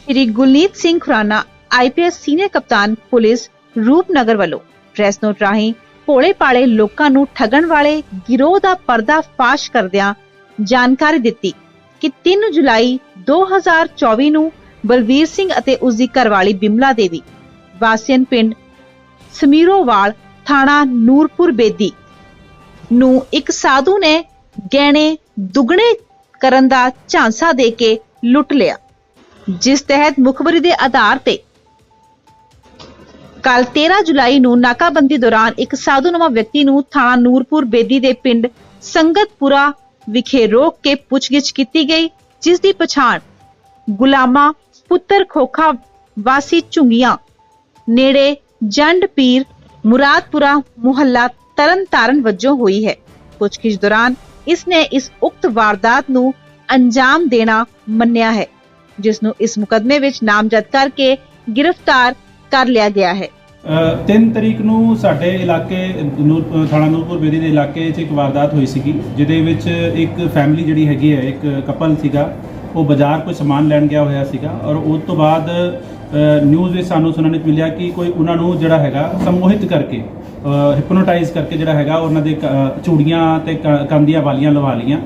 ਸ਼੍ਰੀ Gulneet Singh Khurana IPS senior ਕਪਤਾਨ police Rupnagar ਵੱਲੋਂ। Press note ਰਾਹੀਂ ਭੋਲੇ ਪਾਲੇ ਲੋਕਾਂ ਨੂੰ ਠੱਗਣ ਵਾਲੇ ਗਿਰੋਹ ਦਾ ਪਰਦਾ ਫਾਸ਼ ਕਰਦਿਆਂ ਜਾਣਕਾਰੀ ਦਿੱਤੀ ਕਿ 3 ਜੁਲਾਈ 2024 ਨੂੰ ਬਲਵੀਰ ਸਿੰਘ ਅਤੇ ਉਸ ਦੀ ਘਰਵਾਲੀ ਬਿਮਲਾ ਦੇਵੀ ਵਾਸੀਨ ਪਿੰਡ ਸਮੀਰੋਵਾਲ ਥਾਣਾ ਨੂਰਪੁਰ ਬੇਦੀ ਨੂੰ ਇੱਕ ਸਾਧੂ ਨੇ ਗਹਿਣੇ ਦੁੱਗਣੇ ਕਰਨ ਦਾ ਝਾਂਸਾ ਦੇ ਕੇ ਲੁੱਟ ਲਿਆ। ਜਿਸ ਤਹਿਤ ਮੁਖਬਰੀ ਦੇ ਆਧਾਰ ਤੇ ਕੱਲ 13 ਜੁਲਾਈ ਨੂੰ ਨਾਕਾਬੰਦੀ ਦੌਰਾਨ ਇੱਕ ਸਾਧੂਨੁਮਾ ਵਿਅਕਤੀ ਨੂੰ ਥਾਣਾ ਨੂਰਪੁਰ ਬੇਦੀ ਦੇ ਪਿੰਡ ਸੰਗਤਪੁਰਾ ਵਿਖੇ ਰੋਕ ਕੇ ਪੁੱਛਗਿੱਛ ਕੀਤੀ ਗਈ, ਜਿਸ ਦੀ ਪਛਾਣ ਗੁਲਾਮਾ ਪੁੱਤਰ ਖੋਖਾ ਵਾਸੀ ਝੁੰਗੀਆਂ, ਨੇੜੇ ਜੰਡ ਪੀਰ ਮੁਰਾਦਪੁਰਾ ਮੁਹੱਲਾ ਤਰਨਤਾਰਨ ਵਜੋਂ ਹੋਈ ਹੈ। ਪੁੱਛਗਿੱਛ ਦੌਰਾਨ ਇਸ ਨੇ ਇਸ ਉਕਤ ਵਾਰਦਾਤ ਨੂੰ ਅੰਜਾਮ ਦੇਣਾ ਮੰਨਿਆ ਹੈ। ਜਿਸ ਨੂੰ ਇਸ ਮੁਕਦਮੇ ਵਿੱਚ ਨਾਮਜ਼ਦ ਕਰਕੇ ਗ੍ਰਿਫਤਾਰ ਕਰ ਲਿਆ ਗਿਆ ਹੈ। 3 ਤਰੀਕ ਨੂੰ ਸਾਡੇ ਇਲਾਕੇ, ਨੂਰ, ਥਾਣਾ ਨੂਰਪੁਰ ਬੇਦੀ ਦੇ ਇਲਾਕੇ 'ਚ ਇੱਕ ਵਾਰਦਾਤ ਹੋਈ ਸੀਗੀ, ਜਿਹਦੇ ਵਿੱਚ ਇੱਕ ਫੈਮਿਲੀ ਜਿਹੜੀ ਹੈਗੀ ਹੈ, ਇੱਕ ਕਪਲ ਸੀਗਾ, ਉਹ ਬਾਜ਼ਾਰ ਕੋਈ ਸਮਾਨ ਲੈਣ ਗਿਆ ਹੋਇਆ ਸੀਗਾ ਔਰ ਉਸ ਤੋਂ ਬਾਅਦ ਨਿਊਜ਼ ਵਿੱਚ ਸਾਨੂੰ ਸੁਣਨ ਨੂੰ ਮਿਲਿਆ ਕਿ ਕੋਈ ਉਹਨਾਂ ਨੂੰ ਜਿਹੜਾ ਹੈਗਾ ਸਮੋਹਿਤ ਕਰਕੇ ਹਿਪਨੋਟਾਈਜ਼ ਕਰਕੇ ਜਿਹੜਾ ਹੈਗਾ, ਉਹਨਾਂ ਦੇ ਚੂੜੀਆਂ ਤੇ ਕ- ਵਾਲੀਆਂ ਲਵਾ ਲੀਆਂ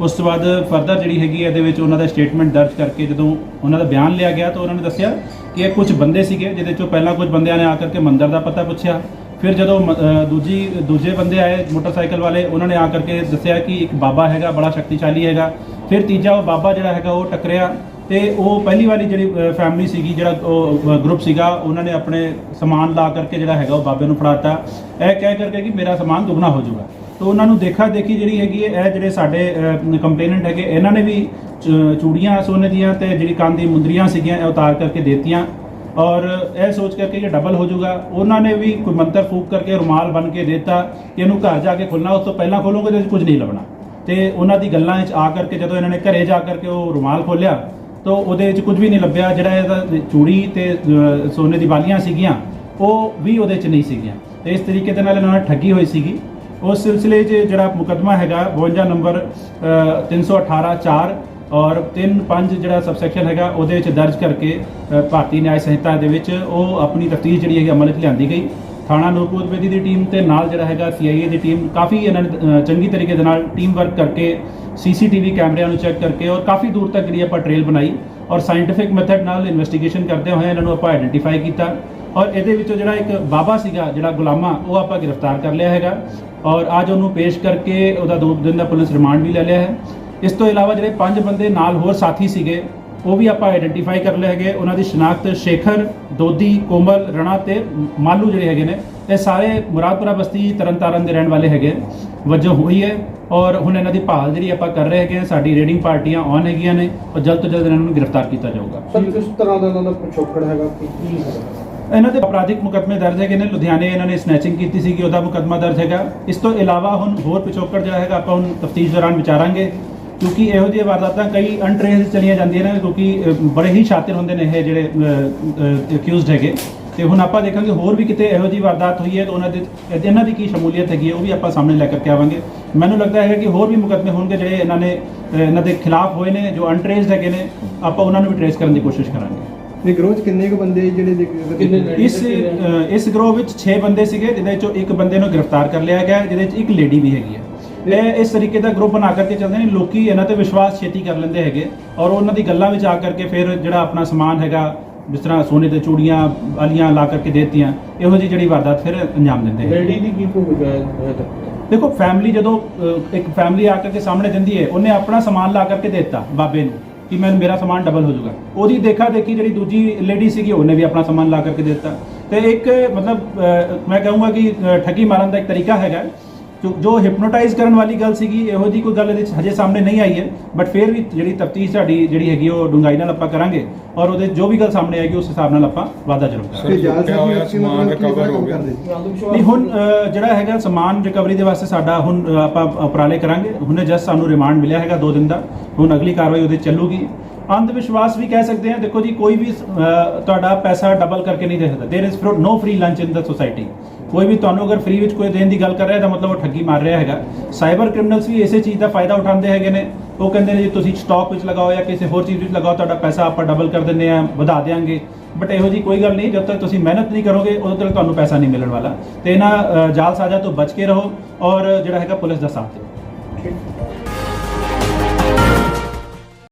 ਉਸ ਤੋਂ ਬਾਅਦ ਫਰਦਰ ਜਿਹੜੀ ਹੈਗੀ ਇਹਦੇ ਵਿੱਚ ਉਹਨਾਂ ਦਾ ਸਟੇਟਮੈਂਟ ਦਰਜ ਕਰਕੇ ਜਦੋਂ ਉਹਨਾਂ ਦਾ ਬਿਆਨ ਲਿਆ ਗਿਆ ਤਾਂ ਉਹਨਾਂ ਨੇ ਦੱਸਿਆ ਕਿ ਇਹ ਕੁਝ ਬੰਦੇ ਸੀਗੇ ਜਿਹਦੇ ਚੋਂ ਪਹਿਲਾਂ ਕੁਝ ਬੰਦਿਆਂ ਨੇ ਆ ਕਰਕੇ ਮੰਦਰ ਦਾ ਪਤਾ ਪੁੱਛਿਆ। ਫਿਰ ਜਦੋਂ ਮ- ਦੂਜੀ, ਦੂਜੇ ਬੰਦੇ ਆਏ ਮੋਟਰਸਾਈਕਲ ਵਾਲੇ, ਉਹਨਾਂ ਨੇ ਆ ਕਰਕੇ ਦੱਸਿਆ ਕਿ ਇੱਕ ਬਾਬਾ ਹੈਗਾ, ਬੜਾ ਸ਼ਕਤੀਸ਼ਾਲੀ ਹੈਗਾ। ਫਿਰ ਤੀਜਾ ਉਹ ਬਾਬਾ ਜਿਹੜਾ ਹੈਗਾ ਉਹ ਟਕਰਿਆ ਤੇ ਉਹ ਪਹਿਲੀ ਵਾਰੀ ਜਿਹੜੀ ਫੈਮਿਲੀ ਸੀਗੀ, ਜਿਹੜਾ ਉਹ ਗਰੁੱਪ ਸੀਗਾ, ਉਹਨਾਂ ਨੇ ਆਪਣੇ ਸਮਾਨ ਲਾ ਕਰਕੇ ਜਿਹੜਾ ਹੈਗਾ ਉਹ ਬਾਬੇ ਨੂੰ ਫੜਾਤਾ। ਇਹ ਕਹਿ ਕਰਕੇ ਕਿ ਮੇਰਾ ਸਮਾਨ ਦੁੱਗਣਾ ਹੋ ਜਾਊਗਾ। ਤਾਂ ਉਹਨਾਂ ਨੂੰ ਦੇਖਾ ਦੇਖੀ ਜਿਹੜੀ ਹੈਗੀ ਹੈ, ਇਹ ਜਿਹੜੇ ਸਾਡੇ ਕੰਪਲੇਨੈਂਟ ਹੈਗੇ, ਇਹਨਾਂ ਨੇ ਵੀ ਚੂੜੀਆਂ ਸੋਨੇ ਦੀਆਂ ਤੇ ਜਿਹੜੀ ਕੰਨ ਦੀ ਮੁੰਦਰੀਆਂ ਸੀਗੀਆਂ, ਇਹ ਉਤਾਰ ਕਰਕੇ ਦੇਤੀਆਂ। ਔਰ ਇਹ ਸੋਚ ਕਰਕੇ ਕਿ ਡਬਲ ਹੋ ਜਾਊਗਾ। ਉਹਨਾਂ ਨੇ ਵੀ ਕੋਈ ਮੰਤਰ ਫੂਕ ਕਰਕੇ ਰੁਮਾਲ ਬਣ ਕੇ ਦਿੱਤਾ ਕਿ ਇਹਨੂੰ ਘਰ ਜਾ ਕੇ ਖੋਲਣਾ ਉਸ ਤੋਂ ਪਹਿਲਾਂ ਖੋਲੋਗੇ ਤੇ ਕੁਝ ਨਹੀਂ ਲੱਭਣਾ। ਤੇ ਉਹਨਾਂ ਦੀ ਗੱਲਾਂ ਵਿੱਚ ਆ ਕਰਕੇ ਜਦੋਂ ਇਹਨਾਂ ਨੇ ਘਰੇ ਜਾ ਕਰਕੇ ਉਹ ਰੁਮਾਲ ਖੋਲਿਆ ਤਾਂ ਉਹਦੇ ਵਿੱਚ ਕੁਝ ਵੀ ਨਹੀਂ ਲੱਭਿਆ। ਜਿਹੜਾ ਇਹਦਾ ਚੂੜੀ ਤੇ ਸੋਨੇ ਦੀ ਵਾਲੀਆਂ ਸੀਗੀਆਂ, ਉਹ ਵੀ ਉਹਦੇ 'ਚ ਨਹੀਂ ਸੀਗੀਆਂ। ਤੇ ਇਸ ਤਰੀਕੇ ਦੇ ਨਾਲ ਇਹਨਾਂ ਨੇ ਠੱਗੀ ਹੋਈ ਸੀਗੀ। ਉਸ ਸਿਲਸਿਲੇ 'ਚ ਜਿਹੜਾ ਮੁਕੱਦਮਾ ਹੈਗਾ 52 ਨੰਬਰ ਅ, 318 4 ਔਰ 3-5 ਜਿਹੜਾ ਸਬਸੈਕਸ਼ਨ ਹੈਗਾ ਉਹਦੇ ਵਿੱਚ ਦਰਜ ਕਰਕੇ ਭਾਰਤੀ ਨਿਆਂ ਸੰਹਿਤਾ ਦੇ ਵਿੱਚ ਉਹ ਆਪਣੀ ਤਫਤੀਸ਼ ਜਿਹੜੀ ਹੈਗੀ ਅਮਲ ਵਿੱਚ ਲਿਆਂਦੀ ਗਈ। ਥਾਣਾ ਨੂਰਪੁਰ ਬੇਦੀ ਦੀ ਟੀਮ ਤੇ ਨਾਲ ਜਿਹੜਾ ਹੈਗਾ ਸੀਆਈਏ ਦੀ ਟੀਮ ਕਾਫੀ ਇਹਨਾਂ ਨੇ ਚੰਗੀ ਤਰੀਕੇ ਦੇ ਨਾਲ ਟੀਮ ਵਰਕ ਕਰਕੇ ਸੀਸੀਟੀਵੀ ਕੈਮਰਿਆਂ ਨੂੰ ਚੈੱਕ ਕਰਕੇ ਔਰ ਕਾਫੀ ਦੂਰ ਤੱਕ ਜਿਹੜੀ ਆਪਾਂ ਟ੍ਰੇਲ ਬਣਾਈ ਔਰ ਸਾਇੰਟੀਫਿਕ ਮੈਥਡ ਨਾਲ ਇਨਵੈਸਟੀਗੇਸ਼ਨ ਕਰਦੇ ਹੋਏ ਇਹਨਾਂ ਨੂੰ ਆਪਾਂ ਆਇਡੈਂਟੀਫਾਈ ਕੀਤਾ। ਔਰ ਇਹਦੇ ਵਿੱਚੋਂ ਜਿਹੜਾ ਇੱਕ ਬਾਬਾ ਸੀਗਾ ਜਿਹੜਾ ਗੁਲਾਮਾ ਉਹ ਆਪਾਂ ਗ੍ਰਿਫਤਾਰ ਕਰ ਲਿਆ ਹੈਗਾ। ਔਰ ਅੱਜ ਉਹਨੂੰ ਪੇਸ਼ ਕਰਕੇ ਉਹਦਾ ਦੋ ਦਿਨ ਦਾ ਪੁਲਿਸ ਰਿਮਾਂਡ ਵੀ ਲੈ ਲਿਆ ਹੈ। ਇਸ ਤੋਂ ਇਲਾਵਾ ਜਿਹੜੇ ਪੰਜ ਬੰਦੇ ਨਾਲ ਹੋਰ ਸਾਥੀ ਸੀਗੇ ਉਹ ਵੀ ਆਪਾਂ ਆਇਡੈਂਟੀਫਾਈ ਕਰ ਲਏ ਹੈਗੇ। ਉਹਨਾਂ ਦੀ ਸ਼ਨਾਖਤ ਸ਼ੇਖਰ ਦੋਦੀ ਕੋਮਲ ਰਣਾ ਤੇ ਮਾਲੂ ਜਿਹੜੇ ਹੈਗੇ ਨੇ ਇਹ ਸਾਰੇ ਮੁਰਾਦਪੁਰਾ ਬਸਤੀ ਤਰਨਤਾਰਨ ਦੇ ਰਹਿਣ ਵਾਲੇ ਹੈਗੇ। ਵਜੋਂ ਹੋਈ ਹੈ। ਔਰ ਹੁਣ ਇਹਨਾਂ ਦੀ ਭਾਲ ਜਿਹੜੀ ਆਪਾਂ ਕਰ ਰਹੇ ਹੈਗੇ ਹਾਂ, ਸਾਡੀ ਰੇਡਿੰਗ ਪਾਰਟੀਆਂ ਔਨ ਹੈਗੀਆਂ ਨੇ ਔਰ ਜਲਦ ਤੋਂ ਜਲਦ ਇਹਨਾਂ ਨੂੰ ਗ੍ਰਿਫਤਾਰ ਕੀਤਾ ਜਾਊਗਾ। ਸਰ ਕਿਸ ਤਰ੍ਹਾਂ ਦਾ ਇਹਨਾਂ ਦਾ ਪਿਛੋਕੜ ਹੈਗਾ? ਕੀ ਹੈਗਾ? ਇਹਨਾਂ ਦੇ ਅਪਰਾਧਿਕ ਮੁਕੱਦਮੇ ਦਰਜ ਹੈਗੇ ਨੇ। ਲੁਧਿਆਣੇ ਇਹਨਾਂ ਨੇ ਸਨੈਚਿੰਗ ਕੀਤੀ ਸੀਗੀ, ਉਹਦਾ ਮੁਕੱਦਮਾ ਦਰਜ ਹੈਗਾ। ਇਸ ਤੋਂ ਇਲਾਵਾ ਹੁਣ ਹੋਰ ਪਿਛੋਕੜ ਜਿਹੜਾ ਹੈਗਾ, ਆਪਾਂ ਹੁਣ ਤਫਤੀਸ਼ ਦੌਰਾਨ ਵਿਚਾਰਾਂਗੇ। ਕਿਉਂਕਿ ਇਹੋ ਜਿਹੀ ਵਾਰਦਾਤਾਂ ਕਈ ਅਨਟ੍ਰੇਸ ਚਲੀਆਂ ਜਾਂਦੀਆਂ ਨੇ, ਕਿਉਂਕਿ ਬੜੇ ਹੀ ਸ਼ਾਤਿਰ ਹੁੰਦੇ ਨੇ ਇਹ ਜਿਹੜੇ ਅਕਿਊਜ਼ਡ ਹੈਗੇ। ਤੇ ਹੁਣ ਆਪਾਂ ਦੇਖਾਂਗੇ ਹੋਰ ਵੀ ਕਿਤੇ ਇਹੋ ਜਿਹੀ ਵਾਰਦਾਤ ਹੋਈ ਹੈ ਤਾਂ ਉਹਨਾਂ ਦੇ, ਇਹਨਾਂ ਦੀ ਕੀ ਸ਼ਮੂਲੀਅਤ ਹੈਗੀ ਹੈ, ਉਹ ਵੀ ਆਪਾਂ ਸਾਹਮਣੇ ਲੈ ਕਰਕੇ ਆਵਾਂਗੇ। ਮੈਨੂੰ ਲੱਗਦਾ ਹੈ ਕਿ ਹੋਰ ਵੀ ਮੁਕੱਦਮੇ ਹੋਣਗੇ ਜਿਹੜੇ ਇਹਨਾਂ ਨੇ ਇਹਨਾਂ ਦੇ ਖਿਲਾਫ ਹੋਏ ਨੇ, ਜੋ ਅਨਟ੍ਰੇਸਡ ਹੈਗੇ ਨੇ, ਆਪਾਂ ਉਹਨਾਂ ਨੂੰ ਵੀ ਟ੍ਰੇਸ ਕਰਨ ਦੀ ਕੋਸ਼ਿਸ਼ ਕਰਾਂਗੇ। ਇਹ ਗਰੋਹ ਚ ਕਿੰਨੇ ਕੁ ਬੰਦੇ ਜਿਹੜੇ ਦੇ- ਇਸ ਅ, ਇਸ ਗਰੋਹ ਵਿੱਚ 6 ਬੰਦੇ ਸੀਗੇ ਜਿਹਦੇ ਵਿੱਚੋਂ ਇੱਕ ਬੰਦੇ ਨੂੰ ਗ੍ਰਿਫਤਾਰ ਕਰ ਲਿਆ ਗਿਆ ਹੈ, ਜਿਹਦੇ ਵਿੱਚ ਇੱਕ ਲੇਡੀ ਵੀ ਹੈਗੀ ਹੈ ਇਹ ਇਸ ਤਰੀਕੇ ਦਾ ਗਰੁੱਪ ਬਣਾ ਕਰਕੇ ਚੱਲਦੇ ਨੇ ਲੋਕੀ ਇਹਨਾਂ ਤੇ ਵਿਸ਼ਵਾਸ ਛੇਤੀ ਕਰ ਲੈਂਦੇ ਹੈਗੇ। ਔਰ ਉਹਨਾਂ ਦੀ ਗੱਲਾਂ ਵਿੱਚ ਆ ਕਰਕੇ ਫਿਰ ਜਿਹੜਾ ਆਪਣਾ ਸਮਾਨ ਹੈਗਾ ਜਿਸ ਤਰ੍ਹਾਂ ਸੋਨੇ ਦੇ ਚੂੜੀਆਂ ਵਾਲੀਆਂ ਲਾ ਕਰਕੇ ਦੇਤੀਆਂ ਇਹੋ ਜਿਹੀ ਜਿਹੜੀ ਵਾਰਦਾਤ ਫਿਰ ਅੰਜਾਮ ਦਿੰਦੇ ਹੈ ਲੇਡੀ ਦੀ ਕੀ ਭੂਮਿਕਾ ਹੈ ਦੇਖੋ ਫੈਮਿਲੀ ਜਦੋਂ ਅ, ਇੱਕ ਫੈਮਿਲੀ ਆ ਕਰਕੇ ਸਾਹਮਣੇ ਦਿੰਦੀ ਹੈ ਉਹਨੇ ਆਪਣਾ ਸਮਾਨ ਲਾ ਕਰਕੇ ਦੇ ਦਿੱਤਾ ਬਾਬੇ ਨੂੰ। ਕਿ ਮੈਂ ਮੇਰਾ ਸਮਾਨ ਡਬਲ ਹੋ ਜਾਊਗਾ। ਉਹਦੀ ਦੇਖਾ ਦੇਖੀ ਜਿਹੜੀ ਦੂਜੀ ਲੇਡੀ ਸੀਗੀ ਉਹਨੇ ਵੀ ਆਪਣਾ ਸਮਾਨ ਲਾ ਕਰਕੇ ਦੇ ਦਿੱਤਾ। ਤੇ ਇੱਕ ਮਤਲਬ ਅ, ਮੈਂ ਕਹੂੰਗਾ ਕਿ ਅ, ਠੱਗੀ ਮਾਰਨ ਦਾ ਇੱਕ ਤਰੀਕਾ ਹੈਗਾ। ਜੋ ਹਿਪਨੋਟਾਈਜ਼ ਕਰਨ ਵਾਲੀ ਗੱਲ ਸੀਗੀ ਇਹੋ ਜੀ ਕੋਈ ਗੱਲ ਇਹਦੇ 'ਚ ਹਜੇ ਸਾਹਮਣੇ ਨਹੀਂ ਆਈ ਹੈ ਬਟ ਫਿਰ ਵੀ ਜਿਹੜੀ ਤਫਤੀਸ਼ ਸਾਡੀ ਜਿਹੜੀ ਹੈਗੀ ਉਹ ਡੂੰਘਾਈ ਨਾਲ ਆਪਾਂ ਕਰਾਂਗੇ ਔਰ ਉਹਦੇ ਜੋ ਵੀ ਗੱਲ ਸਾਹਮਣੇ ਆਏਗੀ ਉਸ ਹਿਸਾਬ ਨਾਲ ਆਪਾਂ ਵਾਅਦਾ ਜ਼ਰੂਰ ਕਰਾਂਗੇ। ਨਹੀਂ ਹੁਣ ਜਿਹੜਾ ਹੈਗਾ ਸਮਾਨ ਰਿਕਵਰੀ ਦੇ ਵਾਸਤੇ ਸਾਡਾ ਹੁਣ ਆਪਾਂ ਉਪਰਾਲੇ ਕਰਾਂਗੇ। ਹੁਣੇ ਜਸਟ ਸਾਨੂੰ ਰਿਮਾਂਡ ਮਿਲਿਆ ਹੈਗਾ 2 ਦਿਨ ਦਾ। ਹੁਣ ਅਗਲੀ ਕਾਰਵਾਈ ਉਹਦੇ ਚੱਲੂਗੀ। ਅੰਧ ਵਿਸ਼ਵਾਸ ਵੀ ਕਹਿ ਸਕਦੇ ਹਾਂ ਦੇਖੋ ਜੀ ਕੋਈ ਵੀ ਅਹ, ਤੁਹਾਡਾ ਪੈਸਾ ਡਬਲ ਕਰਕੇ ਨਹੀਂ ਦੇ ਸਕਦਾ there is no free lunch in the society ਕੋਈ ਵੀ ਤੁਹਾਨੂੰ ਅਗਰ ਫ੍ਰੀ ਵਿੱਚ ਕੋਈ ਦੇਣ ਦੀ ਗੱਲ ਕਰ ਰਿਹਾ ਤਾਂ ਮਤਲਬ ਉਹ ਠੱਗੀ ਮਾਰ ਰਿਹਾ ਹੈਗਾ ਸਾਈਬਰ ਕ੍ਰਿਮੀਨਲਸ ਵੀ ਇਸੇ ਚੀਜ਼ ਦਾ ਫਾਇਦਾ ਉਠਾਉਂਦੇ ਹੈਗੇ ਨੇ ਉਹ ਕਹਿੰਦੇ ਨੇ ਜੀ ਤੁਸੀਂ ਸਟਾਕ ਵਿੱਚ ਲਗਾਓ ਜਾਂ ਕਿਸੇ ਹੋਰ ਚੀਜ਼ ਵਿੱਚ ਲਗਾਓ ਤੁਹਾਡਾ ਪੈਸਾ ਆਪਾਂ ਡਬਲ ਕਰ ਦਿੰਦੇ ਆ ਵਧਾ ਦੇਾਂਗੇ ਬਟ ਇਹੋ ਜੀ ਕੋਈ ਗੱਲ ਨਹੀਂ ਜਦ ਤੱਕ ਤੁਸੀਂ ਮਿਹਨਤ ਨਹੀਂ ਕਰੋਗੇ ਉਦੋਂ ਤੱਕ ਤੁਹਾਨੂੰ ਪੈਸਾ ਨਹੀਂ ਮਿਲਣ ਵਾਲਾ ਤੇ ਇਹਨਾਂ ਅਹ, ਜਾਲਸਾਜ਼ਾਂ ਤੋਂ ਬਚ ਕੇ ਰਹੋ ਔਰ ਜਿਹੜਾ ਹੈਗਾ ਪੁਲਿਸ ਦਾ ਸਾਥ ਦਿਓ ਠੀਕ